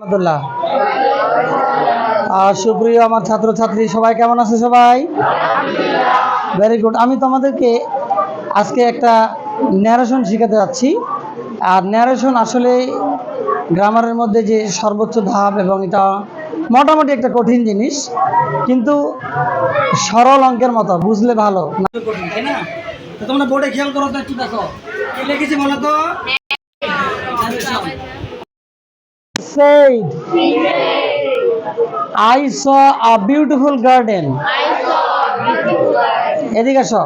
রহমতুল্লাহ সুপ্রিয় আমার ছাত্রছাত্রী, সবাই কেমন আছে সবাই? ভেরি গুড আমি তোমাদেরকে আজকে একটা ন্যারেশন শেখাতে যাচ্ছি। আর ন্যারেশন আসলে গ্রামারের মধ্যে যে সর্বোচ্চ ধাপ এবং এটা মোটামুটি একটা কঠিন জিনিস, কিন্তু সরল অঙ্কের মতো, বুঝলে ভালো। তোমরা বোর্ডে খেয়াল করো তো একটু দেখো। কি লিখেছি বলো তো? Said, I saw a beautiful garden. এদিকে আসো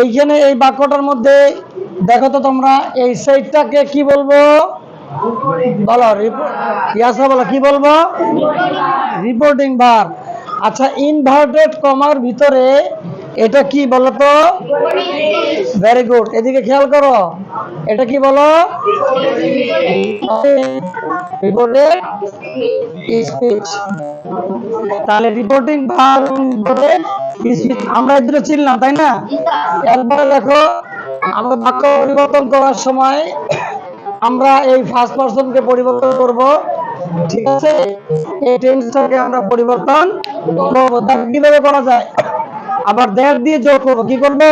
এইখানে এই বাক্যটার মধ্যে দেখো তো তোমরা এই সাইডটাকে কি বলব? বলো ইয়াসা বলো কি বলব? রিপোর্টিং ভার আচ্ছা ইনভার্টেড কমার ভিতরে এটা কি বলো তো? ভেরি গুড এদিকে খেয়াল করো। এটা কি বলো? তাহলে রিপোর্টিং আমরা এই দুটো চিনলাম, তাই না? একবারে দেখো, আমরা বাক্য পরিবর্তন করার সময় আমরা এই ফার্স্ট পার্সনকে পরিবর্তন করব, ঠিক আছে? এই টেন্সটাকে আমরা পরিবর্তন করব। কীভাবে করা যায়? আবার দ্যাট দিয়ে যোগ করব, কি করব?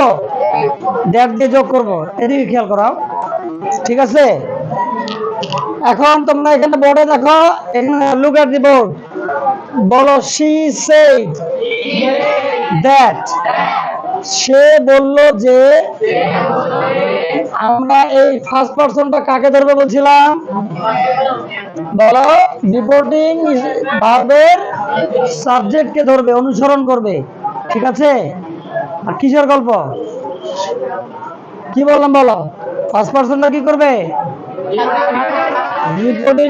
দ্যাট দিয়ে যোগ করব। এদিকে খেয়াল করাও। ঠিক আছে? এখন তোমরা এখানে বোর্ডে দেখো, এখানে লুক এট দি বোর্ড বলো শি সেড দ্যাট সে বলল যে আমরা এই ফার্স্ট পারসনটা কাকে ধরবে বলছিলাম? বলো রিপোর্টিং ভার্বের সাবজেক্টকে ধরবে, অনুসরণ করবে। ঠিক আছে? আর কিসের গল্প? কি বললাম বলো? ফার্স্ট পারসনটা কি করবে? রিপোর্টিং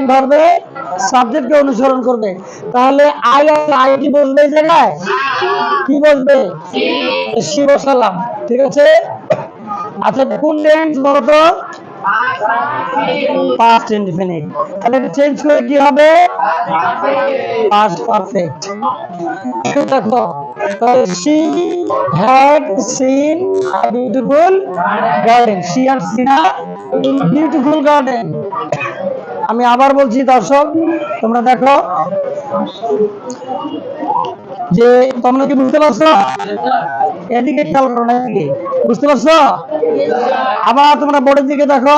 সাবজেক্টকে অনুসরণ করবে। তাহলে আই আর বসবে এই জায়গায়? কি বসবে? সি বসালাম, ঠিক আছে? আচ্ছা কোন টেন্স তো পাস্ট ইনডিফিনিট তাহলে চেঞ্জ করে কি হবে? পাস্ট পারফেক্ট দেখো she had seen a beautiful garden she had seen a beautiful garden. আমি আবার বলছি, দর্শক, তোমরা দেখো যে তোমরা কি বুঝতে পারছ? এদিকে খেয়াল করো না, এদিকে। বুঝতে পারছ? আবার তোমরা বোর্ডের দিকে দেখো।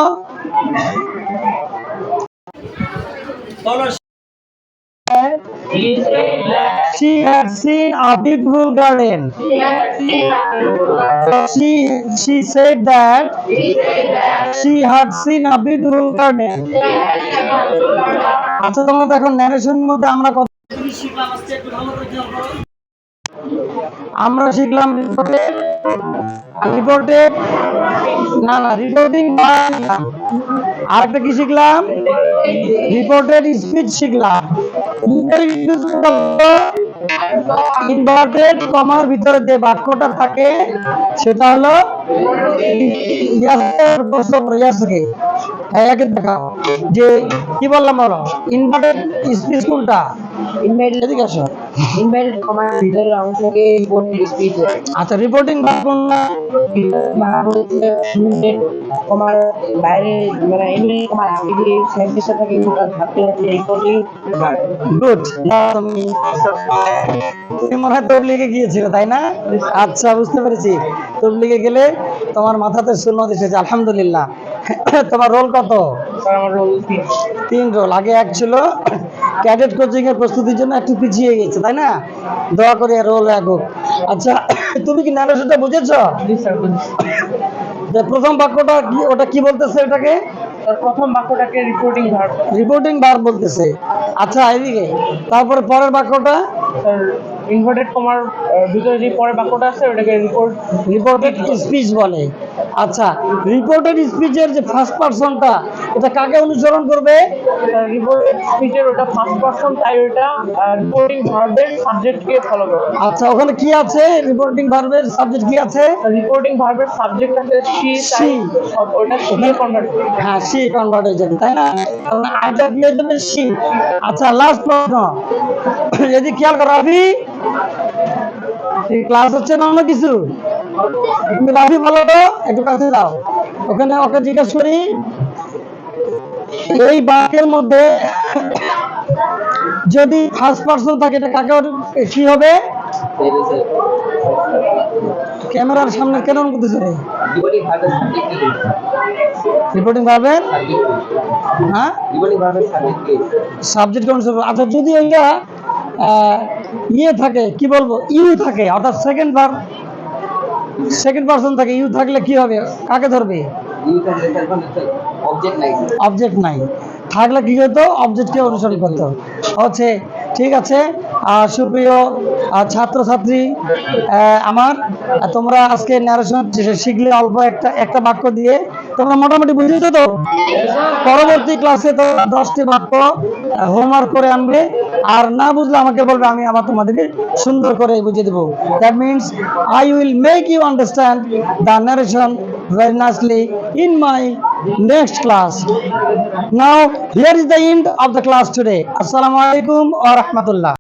She had seen a beautiful garden. She she said that she had seen a beautiful garden. আচ্ছা তোমরা দেখো ন্যারেশন মধ্যে আমরা কত। আমরা শিখলাম রিপোর্টেড রিপোর্টেড না না রিপোর্টিং আর একটা কি শিখলাম? রিপোর্টেড স্পিচ শিখলাম। ইনভার্টেড কমার ভিতরে যে বাক্যটা থাকে, সেটা হলো হ্যাঁ দেখাও। যে কি বললাম বলো? ইনভার্টেড স্পিচ কোনটা? এদিকে আসো। ইনভাইটেড ভিতরের অংশকে রিপোর্টেড স্পিচ আচ্ছা রিপোর্টিং কোনটা কমার বাইরে মানে কমার আগে থাকে হচ্ছে রিপোর্টিং গুড তুমি মনে হয় তবলিগে গিয়েছিলে তাই না? আচ্ছা বুঝতে পেরেছি। তবলিগে গেলে তোমার মাথাতে শূন্য এসেছে আলহামদুলিল্লাহ। তোমার রোল কত? তিন। রোল আগে এক ছিল ক্যাডেট কোচিং এর প্রস্তুতির জন্য একটু পিছিয়ে গেছে তাই না? দোয়া করে রোল হোক আচ্ছা তুমি কি নারেশনটা বুঝেছ? প্রথম বাক্যটা কি ওটা কি বলতেছে এটাকে? প্রথম বাক্যটাকে রিপোর্টিং ভার্ব রিপোর্টিং বলতেছে। আচ্ছা এদিকে তারপরে পরের বাক্যটা? ইনভার্টেড কমার ভিতরে যে পরের বাক্যটা আছে ওটাকে রিপোর্ট রিপোর্টেড স্পিচ বলে। আচ্ছা রিপোর্টেড স্পিচের যে ফার্স্ট পার্সনটা এটা কাকে অনুসরণ করবে? স্পিচের ওটা ফার্স্ট পারসন তাই ওটা রিপোর্টিং ভার্বের সাবজেক্টকে ফলো করে আচ্ছা ওখানে কি আছে? রিপোর্টিং ভার্বের সাবজেক্ট কি আছে? রিপোর্টিং ভার্বের সাবজেক্ট আছে সি She. ওটা সি কনভার্ট হ্যাঁ সি কনভার্ট হয়ে যাবে তাই না? আইটা সি আচ্ছা লাস্ট প্রশ্ন। যদি খেয়াল করো আপনি ক্লাস হচ্ছে না অন্য কিছু? তুমি তো? একটু কাছে দাও। ওখানে ওকে জিজ্ঞেস করি এই মধ্যে যদি ফার্স্ট পার্সন থাকে এটা কাকে হবে? ক্যামেরার সামনে কেন করতেছে রে? রিপোর্টিং হ্যাঁ? সাবজেক্ট আচ্ছা যদি আহ, ইয়ে থাকে কি বলব? ইউ থাকে অর্থাৎ সেকেন্ড ভার সেকেন্ড পার্সন থাকে ইউ থাকলে কি হবে? কাকে ধরবে? অবজেক্ট নাই। থাকলে কি হতো অবজেক্টকে অনুসরণ করতে। হচ্ছে ঠিক আছে। আর সুপ্রিয় ছাত্রছাত্রী আমার তোমরা আজকে ন্যারেশন শিখলে অল্প একটা একটা বাক্য দিয়ে তোমরা মোটামুটি বুঝেছ তো? পরবর্তী ক্লাসে তো দশটি বাক্য হোমওয়ার্ক করে আনবে। আর না বুঝলে আমাকে বলবে আমি আবার তোমাদেরকে সুন্দর করে বুঝিয়ে দেবো that means I will make you understand the narration very nicely in my next class. Now, here is the end of the class today. Assalamu alaikum wa rahmatullah.